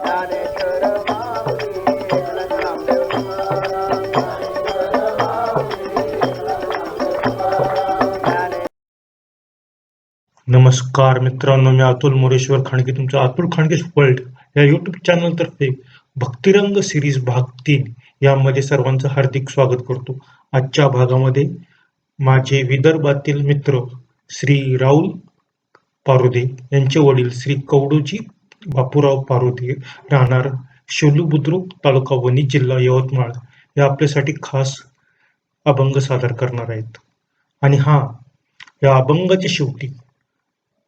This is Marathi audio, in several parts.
नमस्कार मित्रांनो मी अतुल मोरेश्वर खांडगे तुमचं अतुल खांडगे वर्ल्ड या युट्यूब चॅनलतर्फे भक्तिरंग सिरीज भाग तीन यामध्ये सर्वांचं हार्दिक स्वागत करतो. आजच्या भागामध्ये माझे विदर्भातील मित्र श्री राहुल पारुदे यांचे वडील श्री कवडूजी बापूराव पारोदे राहणार शेलू बुद्रुक तालुका वणी जिल्हा यवतमाळ हे आपल्यासाठी खास अभंग सादर करणार आहेत. आणि हा या अभंगाच्या शेवटी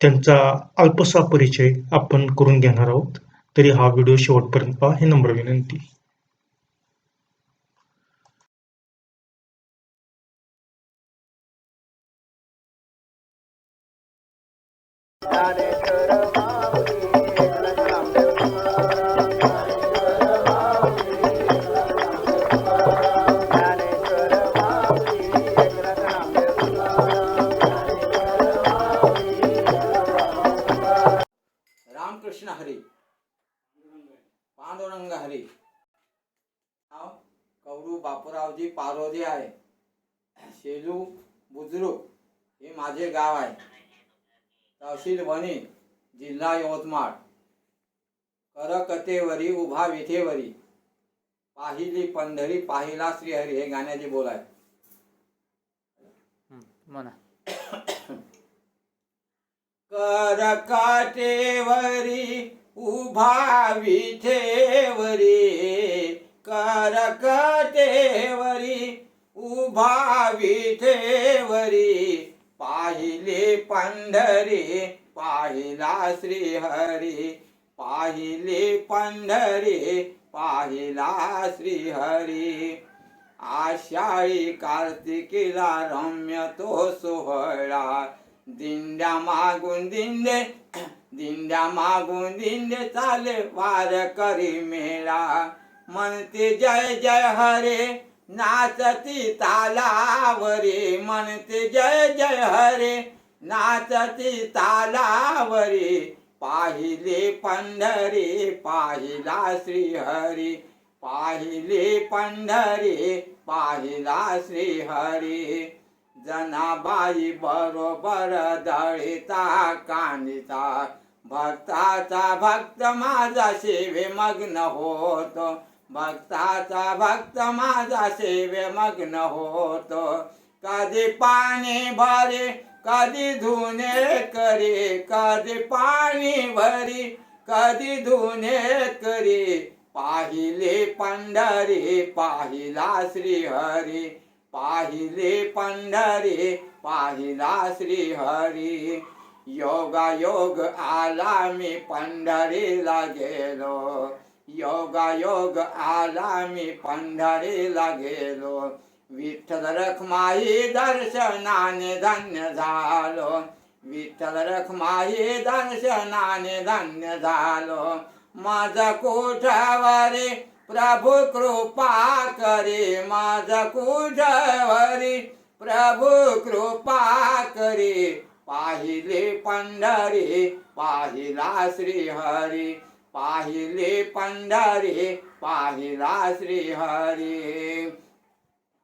त्यांचा अल्पसा परिचय आपण करून घेणार आहोत. तरी हा व्हिडिओ शेवटपर्यंत पहा हे नम्र विनंती. Got it. बापूरावजी पारोदे आहे. शेलू बुद्रुक हे माझे गाव आहे. तहसील वणी जिल्हा यवतमाळ. करकतेवरी उभा विठेवरी. पाहिली पंढरी पाहिला श्रीहरी हे गाण्याचे बोल आहे. म्हणा कर काटेवरी उभा विठेवरी. कर काटेवरी उभा विठेवरी पाहिले पंढरी पाहिला श्रीहरी. पाहिले पंढरी पाहिला श्रीहरी. आषाढी कार्तिकीला रम्य तो सोहळा. दिंड्या मागून दिंडे दिंड्या मागून दिंडे चाले वार करी मेळा. म्हणते जय जय हरे नाचती तालावरे. म्हणते जय जय हरे नाचती तालावरे. पाहिले पंढरे पाहिला श्रीहरी. पाहिले पंढरे पाहिला श्रीहरी. जनाबाई बरोबर दळिता कांदिता भक्ताचा भक्त माझा सेवे मग्न होतो. भक्ताचा भक्त माझा सेवे मग्न होतो. कधी पाणी भरी कधी धुणे करी कधी पाणी भरी कधी धुणे करी. पाहिले पंढरी पाहिला श्रीहरी पाहिले पंढरी पाहिला श्रीहरी. योगा योग आला मी पंढरीला गेलो. योगा योग आला मी पंढरीला गेलो. विठ्ठल रखमाई दर्शनाने धन्य झालो. विठ्ठल रखमाई दर्शनाने धन्य झालो. माझ कुठवरी प्रभू कृपा करे. माझ कुठवरी प्रभू कृपा करे. पाहिले पंढरी पाहिला श्रीहरी. पाहिले पंढरी पाहिला श्रीहरी.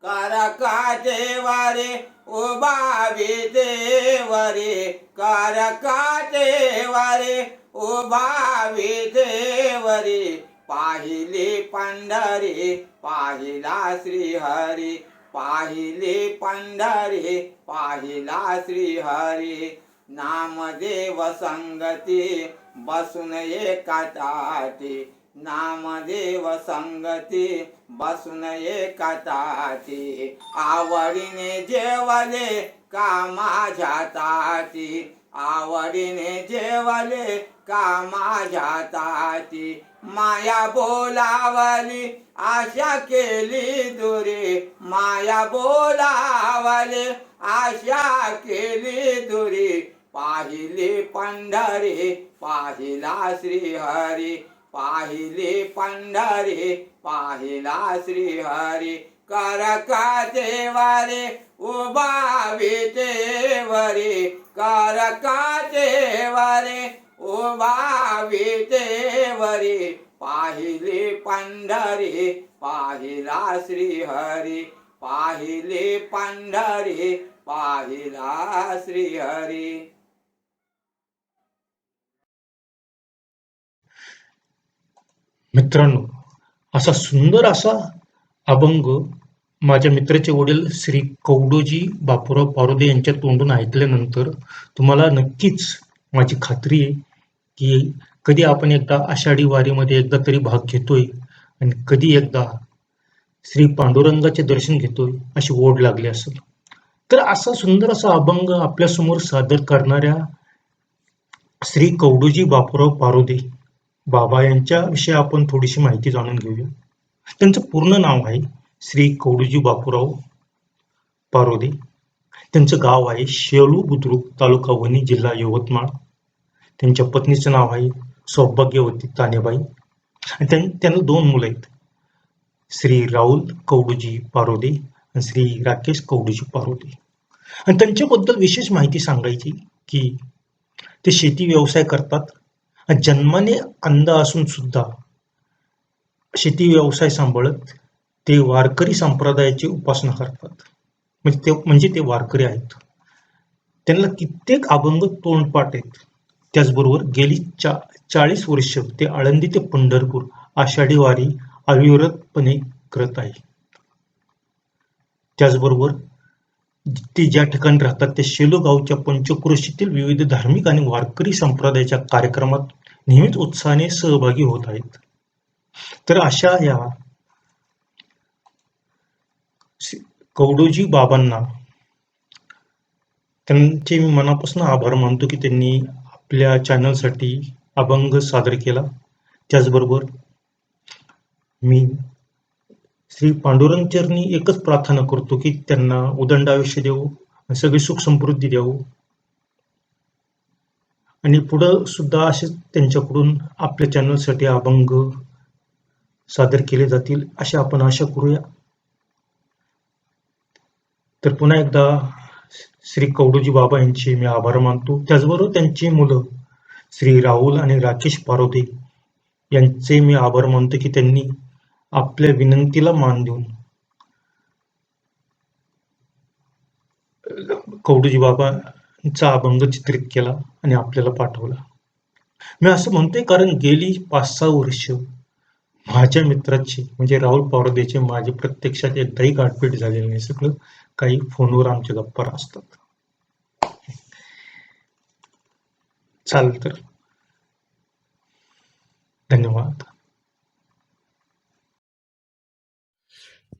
करकाचे वारे उभावी देवरे. करकाचे वारे उभावी देवरे. पाहिले पंढरी पाहिला श्रीहरी. पाहिले पंढरी पाहिला श्रीहरी. नामदेव संगती बसून एका ताटी नामदेव संगती बसून एका ताटी आवडीने जेवले का माझ्या ताटी आवडीने जेवले का माझ्या ताटी माया बोलावली आशा केली दुरी. माया बोलावली आशा केली दुरी. पाहिले पंढरी पाहिला श्रीहरी पाहिले पंढरी पाहिला श्रीहरी. करकातेवरे उभा करका देवारे उभा विटेवरे पाहिले पंढरी पाहिला श्रीहरी पाहिले पंढरी पाहिला श्रीहरी. मित्रांनो असा सुंदर असा अभंग माझ्या मित्राचे वडील श्री कौडोजी बापूराव पारोदे यांच्या तोंडून ऐकल्यानंतर तुम्हाला नक्कीच माझी खात्री आहे की कधी आपण एकदा आषाढी वारीमध्ये एकदा तरी भाग घेतोय आणि कधी एकदा श्री पांडुरंगाचे दर्शन घेतोय अशी ओढ लागली असेल. तर असा सुंदर असा अभंग आपल्यासमोर सादर करणाऱ्या श्री कौडोजी बापूराव पारोदे बाबा यांच्या विषयी आपण थोडीशी माहिती जाणून घेऊया. त्यांचं पूर्ण नाव आहे श्री कौडूजी बापूराव पारोदे. त्यांचं गाव आहे शेलू बुद्रुक तालुका वणी जिल्हा यवतमाळ. त्यांच्या पत्नीचं नाव आहे सौभाग्यवती तानेबाई. आणि त्यां- त्यांना दोन मुलं आहेत. श्री राहुल कौडूजी पारोदे आणि श्री राकेश कौडूजी पारोदे. आणि त्यांच्याबद्दल विशेष माहिती सांगायची की ते शेती व्यवसाय करतात. जन्माने अंध असून सुद्धा शेती व्यवसाय सांभाळत ते वारकरी संप्रदायाची उपासना करतात. म्हणजे ते म्हणजे ते वारकरी आहेत. त्यांना कित्येक अभंग तोंडपाठ आहेत. त्याचबरोबर गेली चा चाळीस वर्ष ते आळंदी ते पंढरपूर आषाढी वारी अविरतपणे करत आहे त्याचबरोबर ते ज्या ठिकाणी राहतात त्या शेलो गावच्या पंचक्रोशीतील विविध धार्मिक आणि वारकरी संप्रदायाच्या कार्यक्रमात नेहमीच उत्साहाने सहभागी होत आहेत. तर अशा या कवडोजी कौडोजी बाबांना त्यांचे मी मनापासून आभार मानतो की त्यांनी आपल्या चॅनलसाठी अभंग सादर केला. त्याचबरोबर मी श्री पांडुरंग चरणी एकच प्रार्थना करतो की त्यांना उदंड आयुष्य देऊ आणि सगळी सुख समृद्धी देऊ. आणि पुढं सुद्धा असे त्यांच्याकडून आपल्या चॅनलसाठी अभंग सादर केले जातील अशी आपण आशा करूया. तर पुन्हा एकदा श्री कौडूजी बाबा यांचे मी आभार मानतो. त्याचबरोबर त्यांची मुलं श्री राहुल आणि राकेश पारोदे यांचे मी आभार मानतो की त्यांनी आपल्या विनंतीला मान देऊन. कवडूजी बाबांचा अभंग चित्रित केला आणि आपल्याला पाठवला. मी असं म्हणतोय कारण गेली पाच सहा वर्ष माझ्या मित्राची म्हणजे राहुल पावरदेचे माझे प्रत्यक्षात एकदाही गाठपीट झालेली नाही सगळं काही फोनवर आमच्या गप्पा असतात. चालेल तर.